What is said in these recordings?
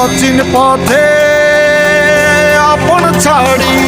অচিন পথে আপন ছাড়ি।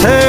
Hey.